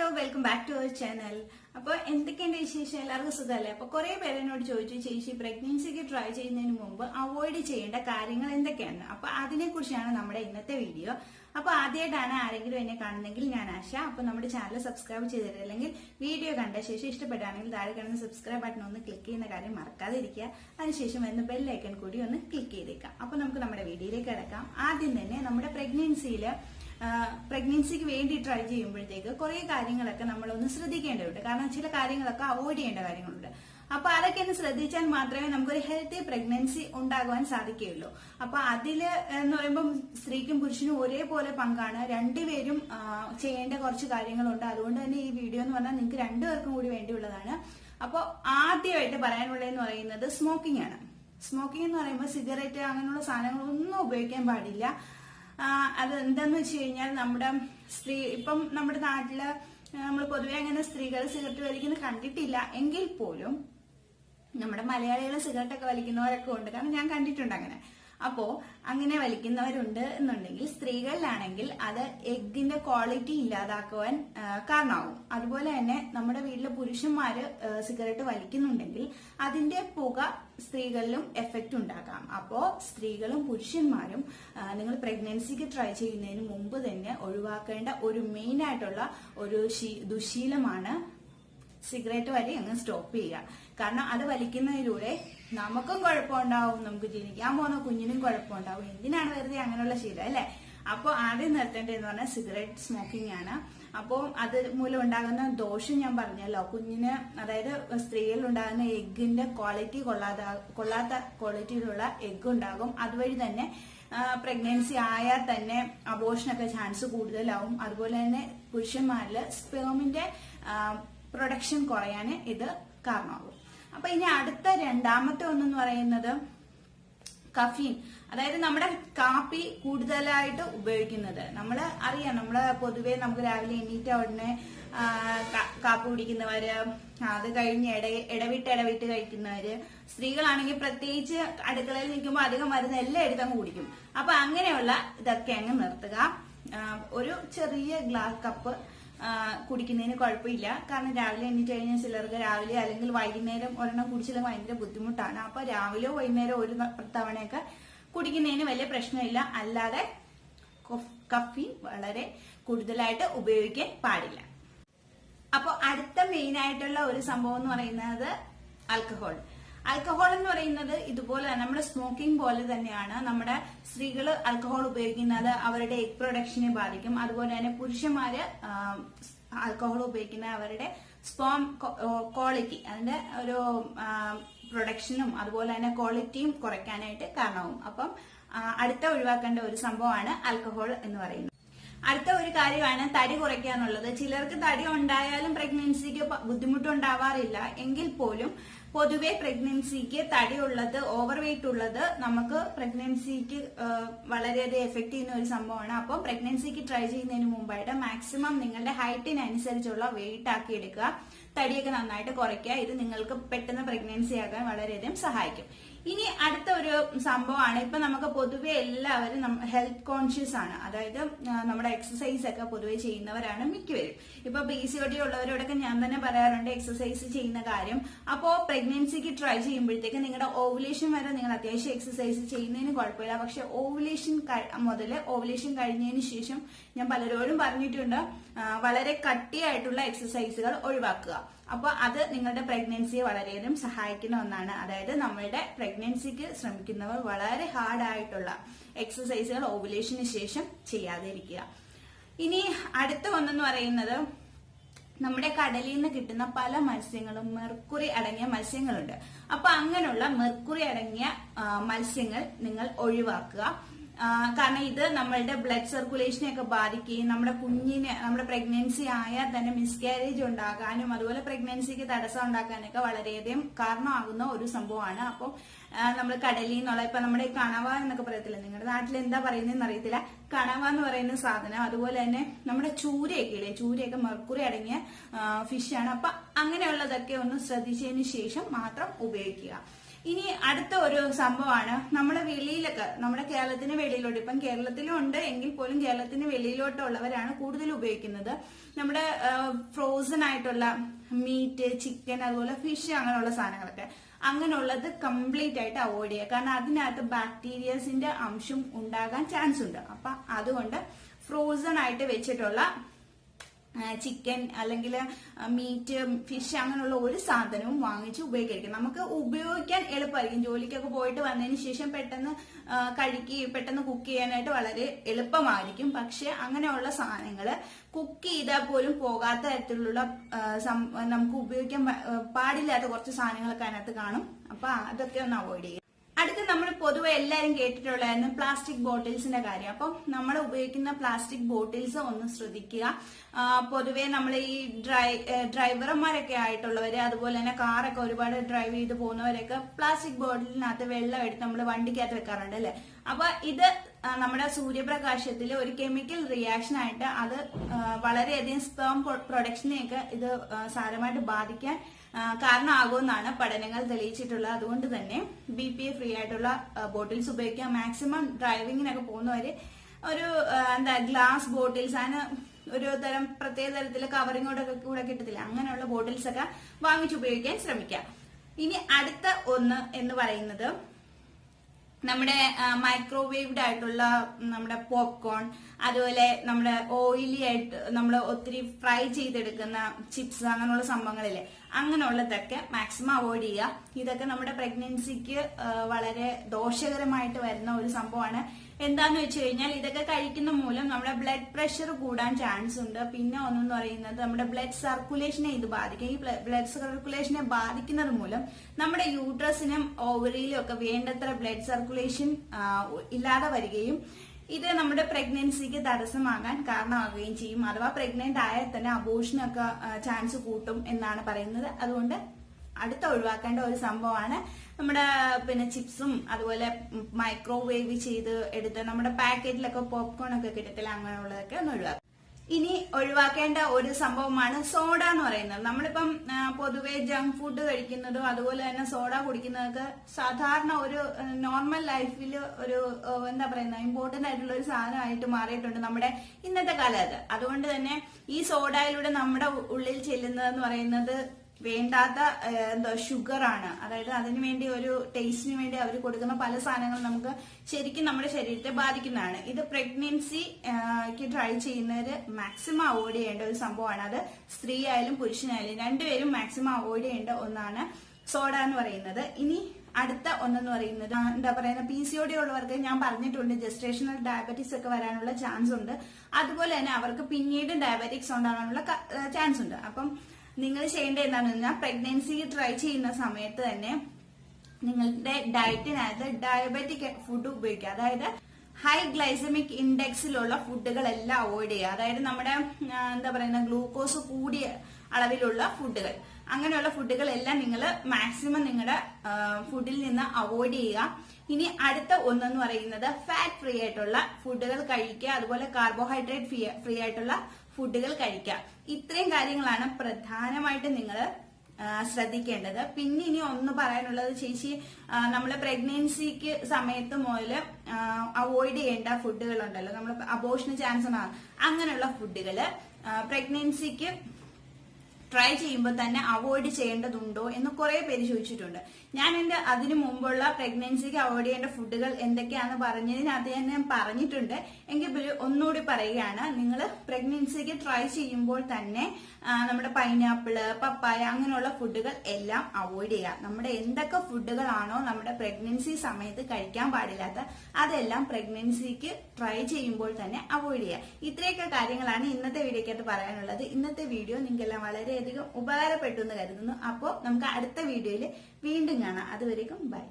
Hello welcome back to our channel അപ്പോൾ എന്തൊക്കെയുണ്ട് വിശേഷം? എല്ലാവർക്കും സുഖമല്ലേ? അപ്പോൾ കുറെ പേര് എന്നോട് ചോദിച്ചു ചേച്ചി പ്രഗ്നൻസിക്ക് ട്രൈ ചെയ്യുന്നതിന് മുമ്പ് അവോയ്ഡ് ചെയ്യേണ്ട കാര്യങ്ങൾ എന്തൊക്കെയാണ്? അപ്പൊ അതിനെ കുറിച്ചാണ് നമ്മുടെ ഇന്നത്തെ വീഡിയോ അപ്പൊ ആദ്യമായിട്ടാണ് ആരെങ്കിലും എന്നെ കാണുന്നെങ്കിൽ ഞാൻ ആശ. അപ്പൊ നമ്മുടെ ചാനൽ സബ്സ്ക്രൈബ് ചെയ്തിട്ടില്ലെങ്കിൽ വീഡിയോ കണ്ട ശേഷം ഇഷ്ടപ്പെട്ടാണെങ്കിൽ താഴെ കാണുന്ന സബ്സ്ക്രൈബ് ബട്ടൺ ഒന്ന് ക്ലിക്ക് ചെയ്യുന്ന കാര്യം മറക്കാതിരിക്കുക. അതിനുശേഷം വരുന്ന ബെല്ലൈക്കൺ കൂടി ഒന്ന് ക്ലിക്ക് ചെയ്തേക്കാം. അപ്പൊ നമുക്ക് നമ്മുടെ വീഡിയോയിലേക്ക് കിടക്കാം. ആദ്യം തന്നെ നമ്മുടെ പ്രഗ്നൻസിയിൽ പ്രഗ്നൻസിക്ക് വേണ്ടി ട്രൈ ചെയ്യുമ്പോഴത്തേക്ക് കുറെ കാര്യങ്ങളൊക്കെ നമ്മൾ ഒന്ന് ശ്രദ്ധിക്കേണ്ടതുണ്ട് കാരണം ചില കാര്യങ്ങളൊക്കെ അവോയ്ഡ് ചെയ്യേണ്ട കാര്യങ്ങളുണ്ട്. അപ്പൊ അതൊക്കെ ഒന്ന് ശ്രദ്ധിച്ചാൽ മാത്രമേ നമുക്കൊരു ഹെൽത്തി പ്രഗ്നൻസി ഉണ്ടാകുവാൻ സാധിക്കുകയുള്ളൂ. അപ്പൊ അതിൽ എന്ന് പറയുമ്പോൾ സ്ത്രീക്കും പുരുഷനും ഒരേപോലെ പങ്കാണ്. രണ്ടുപേരും ചെയ്യേണ്ട കുറച്ച് കാര്യങ്ങളുണ്ട്. അതുകൊണ്ട് തന്നെ ഈ വീഡിയോ എന്ന് പറഞ്ഞാൽ നിങ്ങൾക്ക് രണ്ടുപേർക്കും കൂടി വേണ്ടിയുള്ളതാണ്. അപ്പോൾ ആദ്യമായിട്ട് പറയാനുള്ളതെന്ന് പറയുന്നത് സ്മോക്കിംഗ് ആണ്. സ്മോക്കിംഗ് എന്ന് പറയുമ്പോൾ സിഗരറ്റ് അങ്ങനെയുള്ള സാധനങ്ങളൊന്നും ഉപയോഗിക്കാൻ പാടില്ല. അത് എന്താന്ന് വെച്ച് കഴിഞ്ഞാൽ നമ്മുടെ സ്ത്രീ ഇപ്പം നമ്മുടെ നാട്ടിൽ നമ്മൾ പൊതുവെ അങ്ങനെ സ്ത്രീകൾ സിഗരറ്റ് വലിക്കുന്നത് കണ്ടിട്ടില്ല. എങ്കിൽ പോലും നമ്മുടെ മലയാളികൾ സിഗരറ്റ് ഒക്കെ വലിക്കുന്നവരൊക്കെ ഉണ്ട്. കാരണം ഞാൻ കണ്ടിട്ടുണ്ട് അങ്ങനെ. അപ്പോ അങ്ങനെ വലിക്കുന്നവരുണ്ട് എന്നുണ്ടെങ്കിൽ സ്ത്രീകളിലാണെങ്കിൽ അത് എഗ്ഗിന്റെ ക്വാളിറ്റി ഇല്ലാതാക്കുവാൻ കാരണമാകും അതുപോലെ തന്നെ നമ്മുടെ വീട്ടിലെ പുരുഷന്മാര് സിഗരറ്റ് വലിക്കുന്നുണ്ടെങ്കിൽ അതിന്റെ പുക സ്ത്രീകളിലും എഫക്റ്റ് ഉണ്ടാക്കാം. അപ്പോ സ്ത്രീകളും പുരുഷന്മാരും നിങ്ങൾ പ്രഗ്നൻസിക്ക് ട്രൈ ചെയ്യുന്നതിന് മുമ്പ് തന്നെ ഒഴിവാക്കേണ്ട ഒരു മെയിൻ ആയിട്ടുള്ള ഒരു ദുശീലമാണ് സിഗരറ്റ് വലി അങ്ങ് സ്റ്റോപ്പ് ചെയ്യുക. കാരണം അത് വലിക്കുന്നതിലൂടെ നമുക്കും കുഴപ്പമുണ്ടാവും നമുക്ക് ജീവിക്കാൻ പോകുന്ന കുഞ്ഞിനും കുഴപ്പമുണ്ടാവും. എന്തിനാണ് വെറുതെ അങ്ങനെയുള്ള ശീലം അല്ലെ? അപ്പോൾ ആദ്യം നിർത്തേണ്ടതെന്ന് പറഞ്ഞാൽ സിഗരറ്റ് സ്മോക്കിംഗ് ആണ്. അപ്പോൾ അത് മൂലം ഉണ്ടാകുന്ന ദോഷം ഞാൻ പറഞ്ഞല്ലോ. കുഞ്ഞിന് അതായത് സ്ത്രീകളിൽ ഉണ്ടാകുന്ന എഗ്ഗിന്റെ ക്വാളിറ്റി കൊള്ളാതെ കൊള്ളാത്ത ക്വാളിറ്റിയിലുള്ള എഗ്ഗ് ഉണ്ടാകും. അതുവഴി തന്നെ പ്രഗ്നൻസി ആയാൽ തന്നെ അബോഷനൊക്കെ ചാൻസ് കൂടുതലാവും. അതുപോലെ തന്നെ പുരുഷന്മാരിൽ സ്പേമിന്റെ പ്രൊഡക്ഷൻ കുറയാൻ ഇത് കാരണമാകും. അപ്പൊ ഇനി അടുത്ത രണ്ടാമത്തെ ഒന്നെന്ന് പറയുന്നത് കഫീൻ. അതായത് നമ്മുടെ കാപ്പി കൂടുതലായിട്ട് ഉപയോഗിക്കുന്നത്. നമ്മൾ അറിയാം നമ്മൾ പൊതുവേ നമുക്ക് രാവിലെ എണീറ്റ ഉടനെ കാപ്പി കുടിക്കുന്നവര് അത് കഴിഞ്ഞ് ഇട ഇടവിട്ട് ഇടവിട്ട് കഴിക്കുന്നവര് സ്ത്രീകളാണെങ്കിൽ പ്രത്യേകിച്ച് അടുക്കളയിൽ നിൽക്കുമ്പോൾ അധികം മരുന്ന് എല്ലാം എടുത്തങ്ങ് കുടിക്കും. അപ്പൊ അങ്ങനെയുള്ള ഇതൊക്കെ അങ്ങ് നിർത്തുക. ഒരു ചെറിയ ഗ്ലാസ് കപ്പ് കുടിക്കുന്നതിന് കുഴപ്പമില്ല. കാരണം രാവിലെ എണീറ്റ് കഴിഞ്ഞാൽ ചിലർക്ക് രാവിലെ അല്ലെങ്കിൽ വൈകുന്നേരം ഒരെണ്ണം കുടിച്ചില്ലെങ്കിൽ ഭയങ്കര ബുദ്ധിമുട്ടാണ്. അപ്പൊ രാവിലെയോ വൈകുന്നേരം ഒരു തവണയൊക്കെ കുടിക്കുന്നതിന് വലിയ പ്രശ്നമില്ല. അല്ലാതെ കൊഫ്- കഫീൻ വളരെ കൂടുതലായിട്ട് ഉപയോഗിക്കാൻ പാടില്ല. അപ്പൊ അടുത്ത മെയിൻ ആയിട്ടുള്ള ഒരു സംഭവം എന്ന് പറയുന്നത് ആൽക്കഹോൾ ആൽക്കഹോൾ എന്ന് പറയുന്നത് ഇതുപോലെ തന്നെ നമ്മുടെ സ്മോക്കിംഗ് പോലെ തന്നെയാണ് നമ്മുടെ സ്ത്രീകൾ ആൽക്കഹോൾ ഉപയോഗിക്കുന്നത് അവരുടെ എഗ് പ്രൊഡക്ഷനെ ബാധിക്കും. അതുപോലെ തന്നെ പുരുഷന്മാര് ആൽക്കഹോൾ ഉപയോഗിക്കുന്ന അവരുടെ സ്പോം ക്വാളിറ്റി അതിന്റെ ഒരു പ്രൊഡക്ഷനും അതുപോലെ തന്നെ ക്വാളിറ്റിയും കുറയ്ക്കാനായിട്ട് കാരണവും അപ്പം അടുത്ത ഒഴിവാക്കേണ്ട ഒരു സംഭവമാണ് ആൽക്കഹോൾ എന്ന് പറയുന്നത്. അടുത്ത ഒരു കാര്യമാണ് തടി കുറയ്ക്കുക എന്നുള്ളത്. ചിലർക്ക് തടി ഉണ്ടായാലും പ്രഗ്നൻസിക്ക് ബുദ്ധിമുട്ടുണ്ടാവാറില്ല. എങ്കിൽ പോലും പൊതുവെ പ്രഗ്നൻസിക്ക് തടിയുള്ളത് ഓവർ വെയിറ്റ് ഉള്ളത് നമുക്ക് പ്രഗ്നൻസിക്ക് വളരെയധികം എഫക്ട് ചെയ്യുന്ന ഒരു സംഭവമാണ്. അപ്പം പ്രഗ്നൻസിക്ക് ട്രൈ ചെയ്യുന്നതിന് മുമ്പായിട്ട് മാക്സിമം നിങ്ങളുടെ ഹൈറ്റിനനുസരിച്ചുള്ള വെയിറ്റ് ആക്കി എടുക്കുക. തടിയൊക്കെ നന്നായിട്ട് കുറയ്ക്കുക. ഇത് നിങ്ങൾക്ക് പെട്ടെന്ന് പ്രഗ്നൻസി ആകാൻ വളരെയധികം സഹായിക്കും. ഇനി അടുത്ത ഒരു സംഭവമാണ്. ഇപ്പൊ നമുക്ക് പൊതുവെ എല്ലാവരും ഹെൽത്ത് കോൺഷ്യസ് ആണ്. അതായത് നമ്മുടെ എക്സസൈസ് ഒക്കെ പൊതുവെ ചെയ്യുന്നവരാണ് മിക്കവരും. ഇപ്പൊ പി സി ഒ ഉള്ളവരോടൊക്കെ ഞാൻ തന്നെ പറയാറുണ്ട് എക്സസൈസ് ചെയ്യുന്ന കാര്യം. അപ്പോ പ്രഗ്നൻസിക്ക് ട്രൈ ചെയ്യുമ്പോഴത്തേക്ക് നിങ്ങളുടെ ഓവുലേഷൻ വരെ നിങ്ങൾ അത്യാവശ്യം എക്സസൈസ് ചെയ്യുന്നതിന് കുഴപ്പമില്ല. പക്ഷെ ഓവുലേഷൻ മുതൽ ഓവുലേഷൻ കഴിഞ്ഞതിന് ശേഷം ഞാൻ പലരോടും പറഞ്ഞിട്ടുണ്ട് വളരെ കട്ടിയായിട്ടുള്ള എക്സസൈസുകൾ ഒഴിവാക്കുക. അപ്പൊ അത് നിങ്ങളുടെ പ്രഗ്നൻസിയെ വളരെയധികം സഹായിക്കുന്ന ഒന്നാണ്. അതായത് നമ്മളുടെ പ്രഗ്നൻസിക്ക് ശ്രമിക്കുന്നവർ വളരെ ഹാർഡ് ആയിട്ടുള്ള എക്സസൈസുകൾ ഓവുലേഷന് ശേഷം ചെയ്യാതിരിക്കുക. ഇനി അടുത്ത ഒന്നെന്ന് പറയുന്നത് നമ്മുടെ കടലിൽ നിന്ന് കിട്ടുന്ന പല മത്സ്യങ്ങളും മെർക്കുറി അടങ്ങിയ മത്സ്യങ്ങളുണ്ട്. അപ്പൊ അങ്ങനെയുള്ള മെർക്കുറി അടങ്ങിയ മത്സ്യങ്ങൾ നിങ്ങൾ ഒഴിവാക്കുക. കാരണം ഇത് നമ്മളുടെ ബ്ലഡ് സർക്കുലേഷനെ ഒക്കെ ബാധിക്കുകയും നമ്മുടെ കുഞ്ഞിന് നമ്മുടെ പ്രഗ്നൻസി ആയാൽ തന്നെ മിസ്കാരേജ് ഉണ്ടാകാനും അതുപോലെ പ്രഗ്നൻസിക്ക് തടസ്സം ഉണ്ടാക്കാനൊക്കെ വളരെയധികം കാരണമാകുന്ന ഒരു സംഭവമാണ്. അപ്പം നമ്മൾ കടലിൽ നിന്നുള്ള ഇപ്പൊ നമ്മുടെ കണവ എന്നൊക്കെ പറയത്തില്ല? നിങ്ങളുടെ നാട്ടിൽ എന്താ പറയുന്നതെന്ന് അറിയത്തില്ല. കണവ എന്ന് പറയുന്ന സാധനം അതുപോലെ തന്നെ നമ്മുടെ ചൂരയൊക്കെ ഇല്ലേ? ചൂരയൊക്കെ മെർക്കുറി അടങ്ങിയ ഫിഷാണ് അപ്പൊ അങ്ങനെയുള്ളതൊക്കെ ഒന്ന് ശ്രദ്ധിച്ചതിന് ശേഷം മാത്രം ഉപയോഗിക്കുക. ഇനി അടുത്ത ഒരു സംഭവമാണ് നമ്മുടെ വെളിയിലൊക്കെ നമ്മുടെ കേരളത്തിന് വെളിയിലോട്ട്. ഇപ്പം കേരളത്തിലും ഉണ്ട് എങ്കിൽ പോലും കേരളത്തിന് വെളിയിലോട്ടുള്ളവരാണ് കൂടുതൽ ഉപയോഗിക്കുന്നത്. നമ്മുടെ ഫ്രോസൺ ആയിട്ടുള്ള മീറ്റ് ചിക്കൻ അതുപോലെ ഫിഷ് അങ്ങനെയുള്ള സാധനങ്ങളൊക്കെ. അങ്ങനെയുള്ളത് കംപ്ലീറ്റ് ആയിട്ട് അവോയ്ഡ് ചെയ്യുക. കാരണം അതിനകത്ത് ബാക്ടീരിയസിന്റെ അംശം ഉണ്ടാകാൻ ചാൻസ് ഉണ്ട്. അപ്പൊ അതുകൊണ്ട് ഫ്രോസൺ ആയിട്ട് വെച്ചിട്ടുള്ള ചിക്കൻ അല്ലെങ്കിൽ മീറ്റ് ഫിഷ് അങ്ങനെയുള്ള ഒരു സാധനവും വാങ്ങിച്ച് ഉപയോഗിക്കരുത് നമുക്ക് ഉപയോഗിക്കാൻ എളുപ്പമായിരിക്കും. ജോലിക്കൊക്കെ പോയിട്ട് വന്നതിന് ശേഷം പെട്ടെന്ന് കഴിക്കുകയും കഴുകി പെട്ടെന്ന് കുക്ക് ചെയ്യാനായിട്ട് വളരെ എളുപ്പമായിരിക്കും. പക്ഷെ അങ്ങനെയുള്ള സാധനങ്ങൾ കുക്ക് ചെയ്താൽ പോലും പോകാത്ത തരത്തിലുള്ള നമുക്ക് ഉപയോഗിക്കാൻ പാടില്ലാത്ത കുറച്ച് സാധനങ്ങളൊക്കെ അതിനകത്ത് കാണും. അപ്പൊ അതൊക്കെ ഒന്ന് അവോയ്ഡ് ചെയ്യുക അടുത്ത് നമ്മൾ പൊതുവെ എല്ലാവരും കേട്ടിട്ടുള്ളതായിരുന്നു പ്ലാസ്റ്റിക് ബോട്ടിൽസിന്റെ കാര്യം. അപ്പം നമ്മൾ ഉപയോഗിക്കുന്ന പ്ലാസ്റ്റിക് ബോട്ടിൽസ് ഒന്ന് ശ്രദ്ധിക്കുക. പൊതുവെ നമ്മൾ ഈ ഡ്രൈ ഡ്രൈവർമാരൊക്കെ ആയിട്ടുള്ളവര് അതുപോലെ തന്നെ കാറൊക്കെ ഒരുപാട് ഡ്രൈവ് ചെയ്ത് പോകുന്നവരൊക്കെ പ്ലാസ്റ്റിക് ബോട്ടിലിനകത്ത് വെള്ളം എടുത്ത് നമ്മൾ വണ്ടിക്കകത്ത് വെക്കാറുണ്ട് അല്ലെ? അപ്പൊ ഇത് നമ്മുടെ സൂര്യപ്രകാശത്തിൽ ഒരു കെമിക്കൽ റിയാക്ഷൻ ആയിട്ട് അത് വളരെയധികം സ്പേം പ്രൊഡക്ഷനെയൊക്കെ ഇത് സാരമായിട്ട് ബാധിക്കാൻ കാരണമാകുമെന്നാണ് പഠനങ്ങൾ തെളിയിച്ചിട്ടുള്ളത്. അതുകൊണ്ട് തന്നെ ബി പി എ ഫ്രീ ആയിട്ടുള്ള ബോട്ടിൽസ് ഉപയോഗിക്കുക മാക്സിമം ഡ്രൈവിങ്ങിനൊക്കെ പോകുന്നവര് ഒരു എന്താ ഗ്ലാസ് ബോട്ടിൽസ് ആണ് ഒരു തരം പ്രത്യേക തരത്തിലെ കവറിങ്ങോടൊക്കെ കൂടെ കിട്ടത്തില്ല. അങ്ങനെയുള്ള ബോട്ടിൽസ് ഒക്കെ വാങ്ങിച്ച് ഉപയോഗിക്കാൻ ശ്രമിക്കുക ഇനി അടുത്ത ഒന്ന് എന്ന് പറയുന്നത് നമ്മുടെ മൈക്രോവേവ്ഡ് ആയിട്ടുള്ള നമ്മുടെ പോപ്കോൺ അതുപോലെ നമ്മുടെ ഓയിലി ആയിട്ട് നമ്മൾ ഒത്തിരി ഫ്രൈ ചെയ്തെടുക്കുന്ന ചിപ്സ് അങ്ങനെയുള്ള സംഭവങ്ങളില്ലേ? അങ്ങനെയുള്ളതൊക്കെ മാക്സിമം അവോയ്ഡ് ചെയ്യുക. ഇതൊക്കെ നമ്മുടെ പ്രഗ്നൻസിക്ക് വളരെ ദോഷകരമായിട്ട് വരുന്ന ഒരു സംഭവമാണ്. എന്താന്ന് വെച്ച് കഴിഞ്ഞാൽ ഇതൊക്കെ കഴിക്കുന്ന മൂലം നമ്മുടെ ബ്ലഡ് പ്രഷർ കൂടാൻ ചാൻസ് ഉണ്ട്. പിന്നെ ഒന്നെന്ന് പറയുന്നത് നമ്മുടെ ബ്ലഡ് സർക്കുലേഷനെ ഇത് ബാധിക്കും. ഈ ബ്ലഡ് സർക്കുലേഷനെ ബാധിക്കുന്നത് മൂലം നമ്മുടെ യൂട്രസിനും ഓവറിയിലും ഒക്കെ വേണ്ടത്ര ബ്ലഡ് സർക്കുലേഷൻ ഇല്ലാതെ വരികയും ഇത് നമ്മുടെ പ്രഗ്നൻസിക്ക് തടസ്സമാകാൻ കാരണമാകുകയും ചെയ്യും. അഥവാ പ്രഗ്നന്റ് ആയാൽ തന്നെ അബോഷനൊക്കെ ചാൻസ് കൂട്ടും എന്നാണ് പറയുന്നത്. അതുകൊണ്ട് അടുത്ത ഒഴിവാക്കേണ്ട ഒരു സംഭവമാണ് നമ്മുടെ പിന്നെ ചിപ്സും അതുപോലെ മൈക്രോവേവ് ചെയ്ത് എടുത്ത് നമ്മുടെ പാക്കറ്റിലൊക്കെ പോപ്കോൺ ഒക്കെ കിട്ടത്തില്ല അങ്ങനെയുള്ളതൊക്കെ ഒന്ന് ഒഴിവാക്കും ഇനി ഒഴിവാക്കേണ്ട ഒരു സംഭവമാണ് സോഡ എന്ന് പറയുന്നത്. നമ്മളിപ്പം പൊതുവേ ജങ്ക് ഫുഡ് കഴിക്കുന്നതും അതുപോലെ തന്നെ സോഡ കുടിക്കുന്നതൊക്കെ സാധാരണ ഒരു നോർമൽ ലൈഫിൽ ഒരു എന്താ പറയുന്ന ഇമ്പോർട്ടന്റ് ആയിട്ടുള്ള ഒരു സാധനമായിട്ട് മാറിയിട്ടുണ്ട് നമ്മുടെ ഇന്നത്തെ കാലത്ത്. അതുകൊണ്ട് തന്നെ ഈ സോഡയിലൂടെ നമ്മുടെ ഉള്ളിൽ ചെല്ലുന്നതെന്ന് പറയുന്നത് വേണ്ടാത്ത എന്തോ ഷുഗറാണ്. അതായത് അതിനു വേണ്ടി ഒരു ടേസ്റ്റിന് വേണ്ടി അവർ കൊടുക്കുന്ന പല സാധനങ്ങളും നമുക്ക് ശരിക്കും നമ്മുടെ ശരീരത്തെ ബാധിക്കുന്നതാണ്. ഇത് പ്രഗ്നൻസിക്ക് ട്രൈ ചെയ്യുന്നവര് മാക്സിമം അവോയ്ഡ് ചെയ്യേണ്ട ഒരു സംഭവമാണ്. അത് സ്ത്രീ ആയാലും പുരുഷനായാലും രണ്ടുപേരും മാക്സിമം അവോയ്ഡ് ചെയ്യേണ്ട ഒന്നാണ് സോഡ എന്ന് പറയുന്നത്. ഇനി അടുത്ത ഒന്നെന്ന് പറയുന്നത് എന്താ പറയുക പി സി ഒ ഡി ഉള്ളവർക്ക് ഞാൻ പറഞ്ഞിട്ടുണ്ട് ജസ്റ്റേഷണൽ ഡയബറ്റീസ് ഒക്കെ വരാനുള്ള ചാൻസ് ഉണ്ട്. അതുപോലെ തന്നെ അവർക്ക് പിന്നീട് ഡയബറ്റിക്സ് ഉണ്ടാകാനുള്ള ചാൻസ് ഉണ്ട്. അപ്പം നിങ്ങൾ ചെയ്യേണ്ടത് എന്താണെന്ന് പറഞ്ഞാൽ പ്രഗ്നൻസി ട്രൈ ചെയ്യുന്ന സമയത്ത് തന്നെ നിങ്ങളുടെ ഡയറ്റിനകത്ത് ഡയബറ്റിക് ഫുഡ് ഉപയോഗിക്കുക. അതായത് ഹൈ ഗ്ലൈസമിക് ഇൻഡെക്സിലുള്ള ഫുഡുകളെല്ലാം അവോയ്ഡ് ചെയ്യുക. അതായത് നമ്മുടെ എന്താ പറയുന്ന ഗ്ലൂക്കോസ് കൂടിയ അളവിലുള്ള ഫുഡുകൾ അങ്ങനെയുള്ള ഫുഡുകളെല്ലാം നിങ്ങൾ മാക്സിമം നിങ്ങളുടെ ഫുഡിൽ നിന്ന് അവോയ്ഡ് ചെയ്യുക. ഇനി അടുത്ത ഒന്നെന്ന് പറയുന്നത് ഫാറ്റ് ഫ്രീ ആയിട്ടുള്ള ഫുഡുകൾ കഴിക്കുക. അതുപോലെ കാർബോഹൈഡ്രേറ്റ് ഫ്രീ ആയിട്ടുള്ള ഫുഡുകൾ കഴിക്കുക. ഇത്രയും കാര്യങ്ങളാണ് പ്രധാനമായിട്ട് നിങ്ങൾ ശ്രദ്ധിക്കേണ്ടത്. പിന്നെ ഇനി ഒന്ന് പറയാനുള്ളത് ചേച്ചി നമ്മൾ പ്രഗ്നൻസിക്ക് സമയത്ത് മുതൽ അവോയ്ഡ് ചെയ്യേണ്ട ഫുഡുകൾ ഉണ്ടല്ലോ നമ്മൾ അബോഷന് ചാൻസ് അങ്ങനെയുള്ള ഫുഡുകൾ പ്രഗ്നൻസിക്ക് ട്രൈ ചെയ്യുമ്പോൾ തന്നെ അവോയ്ഡ് ചെയ്യേണ്ടതുണ്ടോ എന്ന് കുറെ പേര് ചോദിച്ചിട്ടുണ്ട്. ഞാൻ എന്റെ അതിനു മുമ്പുള്ള പ്രഗ്നൻസിക്ക് അവോയ്ഡ് ചെയ്യേണ്ട ഫുഡുകൾ എന്തൊക്കെയാണെന്ന് പറഞ്ഞതിനകത്ത് ഞാൻ പറഞ്ഞിട്ടുണ്ട്. എങ്കിൽ ഒന്നുകൂടി പറയുകയാണ്. നിങ്ങൾ പ്രഗ്നൻസിക്ക് ട്രൈ ചെയ്യുമ്പോൾ തന്നെ നമ്മുടെ പൈനാപ്പിൾ പപ്പായ അങ്ങനെയുള്ള ഫുഡുകൾ എല്ലാം അവോയ്ഡ് ചെയ്യുക. നമ്മുടെ എന്തൊക്കെ ഫുഡുകളാണോ നമ്മുടെ പ്രഗ്നൻസി സമയത്ത് കഴിക്കാൻ പാടില്ലാത്ത അതെല്ലാം പ്രഗ്നൻസിക്ക് ട്രൈ ചെയ്യുമ്പോൾ തന്നെ അവോയ്ഡ് ചെയ്യുക. ഇത്രയൊക്കെ കാര്യങ്ങളാണ് ഇന്നത്തെ വീഡിയോക്കകത്ത് പറയാനുള്ളത്. ഇന്നത്തെ വീഡിയോ നിങ്ങൾക്കെല്ലാം വളരെയധികം ഉപകാരപ്പെട്ടു എന്ന് കരുതുന്നു. അപ്പോൾ നമുക്ക് അടുത്ത വീഡിയോയിൽ വീണ്ടും കാണാം. അതുവരേക്കും ബൈ.